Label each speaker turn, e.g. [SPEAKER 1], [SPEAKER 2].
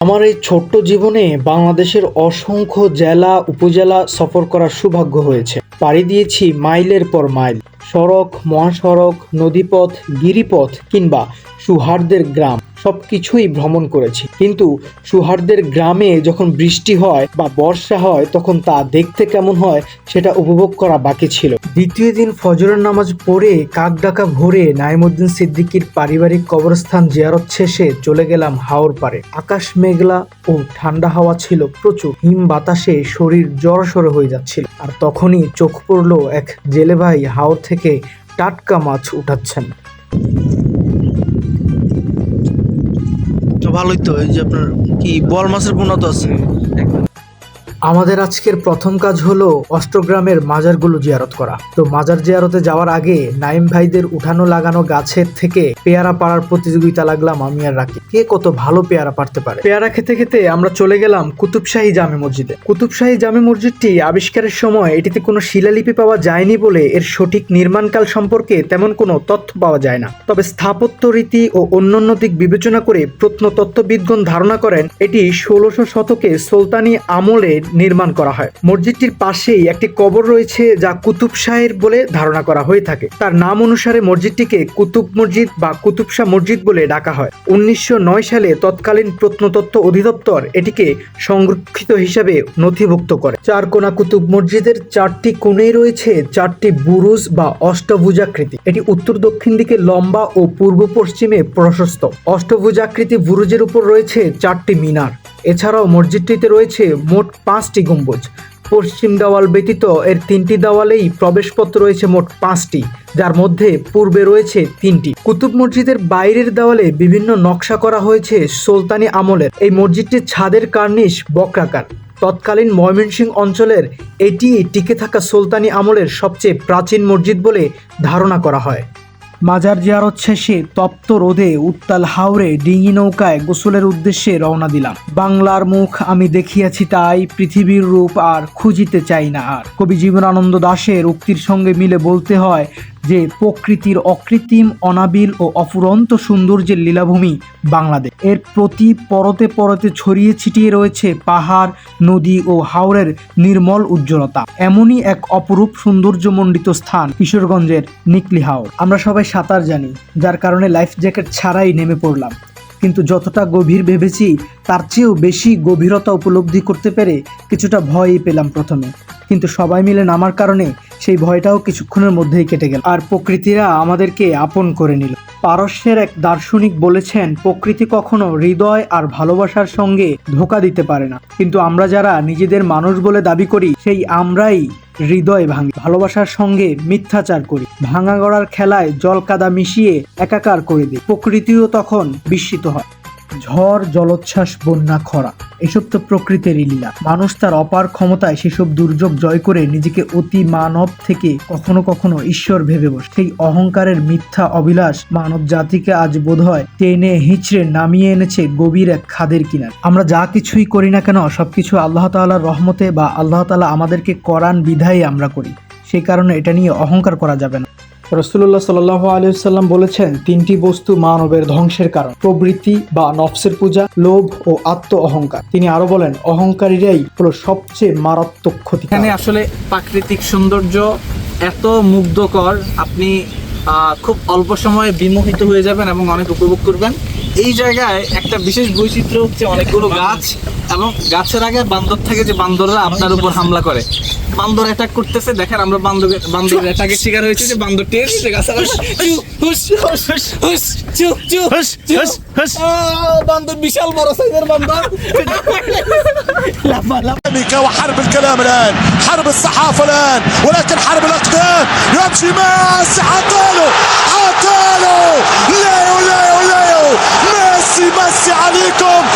[SPEAKER 1] আমার এই ছোট্ট জীবনে বাংলাদেশের অসংখ্য জেলা, উপজেলা সফর করার সৌভাগ্য হয়েছে। পাড়ি দিয়েছি মাইলের পর মাইল। সড়ক, মহাসড়ক, নদীপথ, গিরিপথ কিংবা সুহার্দের গ্রাম সবকিছুই ভ্রমণ করেছি। কিন্তু সুহার্দের গ্রামে যখন বৃষ্টি হয় বা বর্ষা হয়, তখন তা দেখতে কেমন হয় সেটা উপভোগ করা বাকি ছিল। দ্বিতীয় দিন ফজরের নামাজ পড়ে কাক ডাকা ভোরে নাইমুদ্দিন সিদ্দিকীর পারিবারিক কবরস্থান জিয়ারত শেষে চলে গেলাম হাওর পারে। আকাশ মেঘলা ও ঠান্ডা হাওয়া ছিল প্রচুর। হিম বাতাসে শরীর জড়সড় হয়ে যাচ্ছিল। আর তখনই চোখ পড়ল এক জেলে ভাই হাওর থেকে টাটকা মাছ উঠাচ্ছেন।
[SPEAKER 2] তো ভালোই তো এই যে আপনার কি বল মাছের পোনা তো আছে।
[SPEAKER 1] আমাদের আজকের প্রথম কাজ হলো অষ্টগ্রামের মাজারগুলো জিয়ারত করা। তো মাজার জিয়ারতে যাওয়ার আগে নাইম ভাইদের উঠানো লাগানো গাছের থেকে পেয়ারা পাড়ার প্রতিযোগিতা লাগলাম আমি আর রাখি কে কত ভালো পেয়ারা পারতে পারে? পেয়ারা খেতে খেতে আমরা চলে গেলাম কুতুবশাহী জামে মসজিদে। কুতুবশাহী জামে মসজিদটি আবিষ্কারের সময় এটিতে কোনো শিলালিপি পাওয়া যায়নি বলে এর সঠিক নির্মাণকাল সম্পর্কে তেমন কোনো তথ্য পাওয়া যায় না। তবে স্থাপত্য রীতি ও অন্যান্য দিক বিবেচনা করে প্রত্নতত্ত্ববিদগণ ধারণা করেন এটি ষোলোশো শতকে সুলতানি আমলে নির্মাণ করা হয়। মসজিদটির পাশেই একটি কবর রয়েছে যা কুতুব শাহের বলে ধারণা করা হয়ে থাকে। তার নাম অনুসারে মসজিদটিকে কুতুব মসজিদ বা কুতুব শাহ মসজিদ বলে ডাকা হয়। উনিশশো নয় সালে তৎকালীন প্রত্নতত্ত্ব অধিদপ্তর এটিকে সংরক্ষিত হিসাবে নথিভুক্ত করে। চার কোনা কুতুব মসজিদের চারটি কোণে রয়েছে চারটি বুরুজ বা অষ্টভুজাকৃতি। এটি উত্তর দক্ষিণ দিকে লম্বা ও পূর্ব পশ্চিমে প্রশস্ত। অষ্টভুজাকৃতি বুরুজের উপর রয়েছে চারটি মিনার। এছাড়াও মসজিদটিতে রয়েছে মোট পাঁচটি গম্বুজ। পশ্চিম দেওয়াল ব্যতীত এর তিনটি দেওয়ালেই প্রবেশপথ রয়েছে মোট পাঁচটি, যার মধ্যে পূর্বে রয়েছে তিনটি। কুতুব মসজিদের বাইরের দেওয়ালে বিভিন্ন নকশা করা হয়েছে সুলতানি আমলের। এই মসজিদটির ছাদের কার্নিশ, বক্রাকার। তৎকালীন ময়মনসিংহ অঞ্চলের এটি টিকে থাকা সুলতানি আমলের সবচেয়ে প্রাচীন মসজিদ বলে ধারণা করা হয়। মাজার জিয়ারত শেষে তপ্ত রোদে উত্তাল হাওড়ে ডিঙি নৌকায় গোসলের উদ্দেশ্যে রওনা দিলাম। বাংলার মুখ আমি দেখিয়াছি তাই পৃথিবীর রূপ আর খুঁজিতে চাই না আর। কবি জীবনানন্দ দাসের উক্তির সঙ্গে মিলে বলতে হয় যে প্রকৃতির অকৃত্রিম, অনাবিল ও অফুরন্ত সৌন্দর্যের লীলাভূমি বাংলাদেশ। এর প্রতি পরতে পরতে ছড়িয়ে ছিটিয়ে রয়েছে পাহাড়, নদী ও হাওরের নির্মল উজ্জ্বলতা। এমনই এক অপরূপ সৌন্দর্যমণ্ডিত স্থান কিশোরগঞ্জের নিকলি হাওর। আমরা সবাই সাঁতার জানি, যার কারণে লাইফ জ্যাকেট ছাড়াই নেমে পড়লাম। কিন্তু যতটা গভীর ভেবেছি, তার চেয়েও বেশি গভীরতা উপলব্ধি করতে পেরে কিছুটা ভয়ই পেলাম প্রথমে। কিন্তু সবাই মিলে নামার কারণে সেই ভয়টাও কিছুক্ষণের মধ্যেই কেটে গেল। আর প্রকৃতিরা আমাদেরকে আপন করে নিল। পারস্যের এক দার্শনিক বলেছেন, প্রকৃতি কখনো হৃদয় আর ভালোবাসার সঙ্গে ধোকা দিতে পারে না। কিন্তু আমরা যারা নিজেদের মানুষ বলে দাবি করি, সেই আমরাই হৃদয় ভাঙি। ভালোবাসার সঙ্গে মিথ্যাচার করি। ভাঙা গড়ার খেলায় জল কাদা মিশিয়ে একাকার করে দিই। প্রকৃতিও তখন বিস্মিত হয়। ঝড়, জলোচ্ছ্বাস, বন্যা, খরা, এসব তো প্রকৃতিরই লীলা। মানুষ তার অপার ক্ষমতায় সেসব দুর্যোগ জয় করে নিজেকে অতি মানব থেকে কখনো কখনো ঈশ্বর ভেবে বসে। সেই অহংকারের মিথ্যা অবিলাস মানব জাতিকে আজ বোধহয় টেনে হিচড়ে নামিয়ে এনেছে গভীর এক খাদের কিনার। আমরা যা কিছুই করি না কেন, সবকিছু আল্লাহ তাআলার রহমতে বা আল্লাহ তাআলা আমাদেরকে করান বিধায় আমরা করি। সেই কারণে এটা নিয়ে অহংকার করা যাবে না। রসুল্লাহ সাল্লাহ আলিয়াল্লাম বলেছেন, তিনটি বস্তু মানবের ধ্বংসের কারণ। প্রবৃত্তি বা নফসের পূজা, লোভ ও আত্ম অহংকার। তিনি আরও বলেন, অহংকারীরাই হলো সবচেয়ে মারাত্মক ক্ষতি।
[SPEAKER 3] এখানে আসলে প্রাকৃতিক সৌন্দর্য এত মুগ্ধকর, আপনি খুব অল্প সময়ে বিমোহিত হয়ে যাবেন এবং অনেক উপভোগ করবেন। এই জায়গায় একটা বিশেষ বৈচিত্র্য হচ্ছে অনেকগুলো গাছ এবং গাছের আগে বান্দর থাকে যে বান্দররা আপনার উপর হামলা করে বান্দর অ্যাটাক করতেছে দেখেন আমরা বান্দরের বান্দরের অ্যাটাকের শিকার হয়েছে যে বান্দর টের গাছের আগে, হুস, হুস, হুস, হুস, চু, চু, চু। আহ, বান্দর বিশাল বড় সাইজের বান্দর লাফা লাফা
[SPEAKER 4] أمريكا وحرب الكلام الآن حرب الصحافة الآن ولكن حرب الأقدام يمشي ميسي حطاله tombe